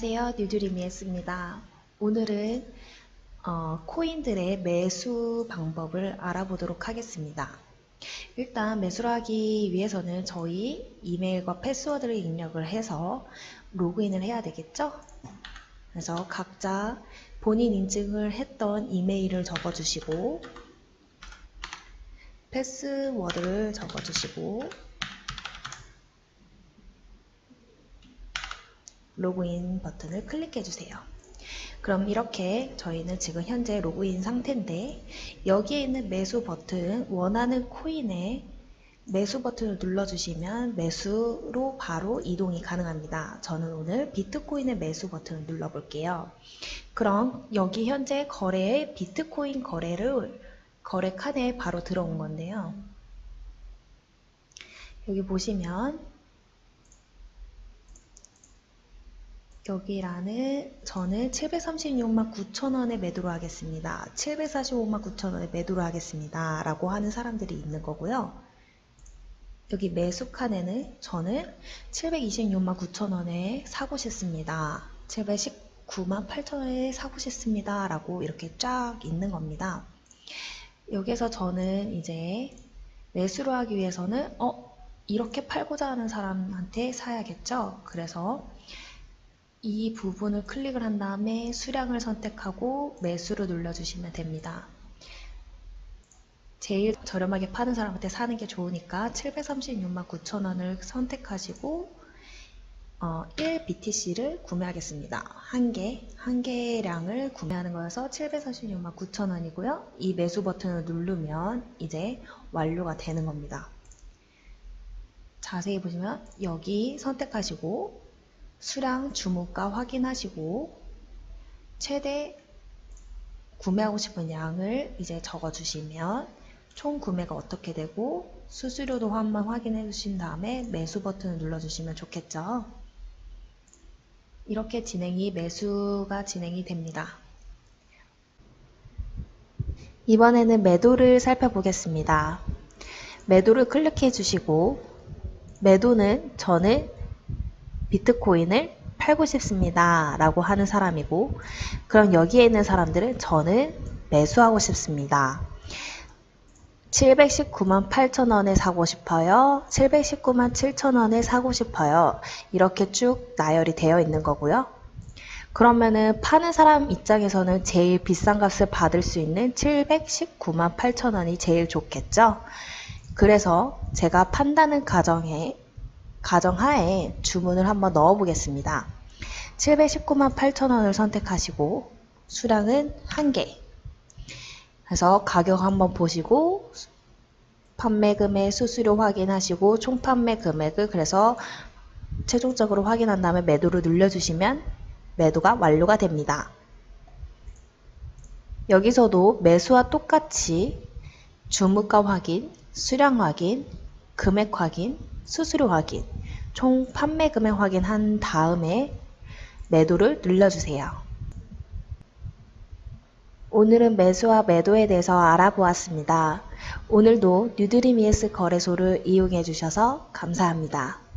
안녕하세요. 뉴드리미에스입니다. 오늘은 어, 코인들의 매수 방법을 알아보도록 하겠습니다. 일단 매수를 하기 위해서는 저희 이메일과 패스워드를 입력을 해서 로그인을 해야 되겠죠? 그래서 각자 본인 인증을 했던 이메일을 적어주시고 패스워드를 적어주시고 로그인 버튼을 클릭해 주세요. 그럼 이렇게 저희는 지금 현재 로그인 상태인데 여기에 있는 매수 버튼 원하는 코인에 매수 버튼을 눌러주시면 매수로 바로 이동이 가능합니다. 저는 오늘 비트코인의 매수 버튼을 눌러볼게요. 그럼 여기 현재 거래의 비트코인 거래를 거래 칸에 바로 들어온 건데요. 여기 보시면 여기라는 저는 736만 9천원에 매도를 하겠습니다. 745만 9천원에 매도를 하겠습니다. 라고 하는 사람들이 있는 거고요. 여기 매수 칸에는 저는 726만 9천원에 사고 싶습니다. 719만 8천원에 사고 싶습니다. 라고 이렇게 쫙 있는 겁니다. 여기서 저는 이제 매수를 하기 위해서는 어 이렇게 팔고자 하는 사람한테 사야겠죠. 그래서 이 부분을 클릭을 한 다음에 수량을 선택하고 매수를 눌러주시면 됩니다. 제일 저렴하게 파는 사람한테 사는 게 좋으니까 736만 9천 원을 선택하시고 어, 1BTC를 구매하겠습니다. 한 개, 한 개량을 구매하는 거여서 736만 9천 원이고요. 이 매수 버튼을 누르면 이제 완료가 되는 겁니다. 자세히 보시면 여기 선택하시고 수량 주문가 확인하시고 최대 구매하고 싶은 양을 이제 적어 주시면 총 구매가 어떻게 되고 수수료도 한번 확인해 주신 다음에 매수 버튼을 눌러 주시면 좋겠죠. 이렇게 진행이 매수가 진행이 됩니다. 이번에는 매도를 살펴보겠습니다. 매도를 클릭해 주시고 매도는 저는 비트코인을 팔고 싶습니다. 라고 하는 사람이고, 그럼 여기에 있는 사람들은 저는 매수하고 싶습니다. 719만 8천 원에 사고 싶어요. 719만 7천 원에 사고 싶어요. 이렇게 쭉 나열이 되어 있는 거고요. 그러면은 파는 사람 입장에서는 제일 비싼 값을 받을 수 있는 719만 8천 원이 제일 좋겠죠. 그래서 제가 판다는 가정에 가정하에 주문을 한번 넣어 보겠습니다. 719만 8천원을 선택하시고 수량은 1개 그래서 가격 한번 보시고 판매금의 수수료 확인하시고 총 판매 금액을 그래서 최종적으로 확인한 다음에 매도를 눌러주시면 매도가 완료가 됩니다. 여기서도 매수와 똑같이 주무가 확인, 수량 확인, 금액 확인, 수수료 확인, 총 판매 금액 확인한 다음에 매도를 눌러주세요. 오늘은 매수와 매도에 대해서 알아보았습니다. 오늘도 뉴드림 ES 거래소를 이용해 주셔서 감사합니다.